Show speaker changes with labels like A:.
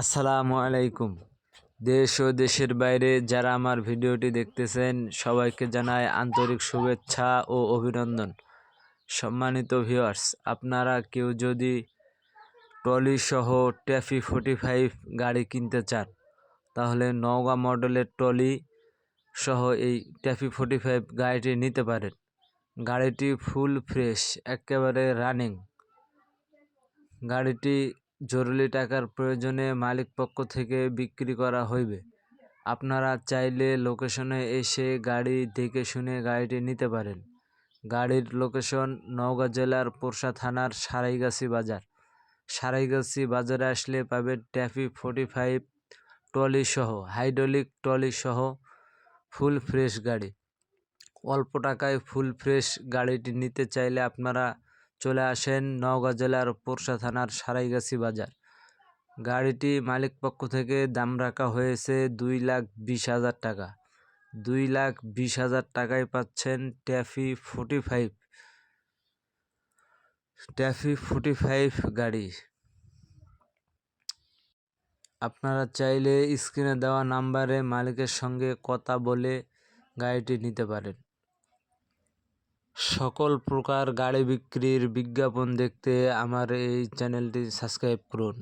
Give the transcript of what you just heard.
A: আসসালামু আলাইকুম। দেশ ও দেশের বাইরে যারা আমার ভিডিওটি দেখতেছেন, সবাইকে জানাই আন্তরিক শুভেচ্ছা ও অভিনন্দন। সম্মানিত ভিউয়ার্স আপনারা কেউ যদি ট্রলি সহ ট্যাফি ফোর্টি ফাইভ গাড়ি কিনতে চান, তাহলে নওগাঁ মডেলের ট্রলি সহ এই ট্যাফি ফোর্টি ফাইভ গাড়িটি নিতে পারেন। গাড়িটি ফুল ফ্রেশ, একেবারে রানিং। গাড়িটি জরুরি টাকার প্রয়োজনে মালিক পক্ষ থেকে বিক্রি করা হইবে। আপনারা চাইলে লোকেশনে এসে গাড়ি দেখে শুনে গাড়িটি নিতে পারেন। গাড়ির লোকেশন নওগাঁ জেলার পোরশা থানার সারাইগাছি বাজার। সারাইগাছি বাজারে আসলে পাবেন ট্যাফি ফোর্টি ফাইভ ট্রলি সহ হাইড্রোলিক ট্রলি সহ ফুল ফ্রেশ গাড়ি। অল্প টাকায় ফুল ফ্রেশ গাড়িটি নিতে চাইলে আপনারা চলে আসেন নওগাঁ জেলার পোরশা থানার সারাইগাছি বাজার। গাড়িটি মালিক পক্ষ থেকে দাম রাখা হয়েছে দুই লাখ বিশ হাজার টাকা। দুই লাখ বিশ হাজার টাকায় পাচ্ছেন TAFE forty five. TAFE forty five গাড়ি। আপনারা চাইলে স্ক্রিনে দেওয়া নাম্বারে মালিকের সঙ্গে কথা বলে গাড়িটি নিতে পারেন। সকল প্রকার গাড়ি বিক্রির বিজ্ঞাপন দেখতে আমার এই চ্যানেলটি সাবস্ক্রাইব করুন।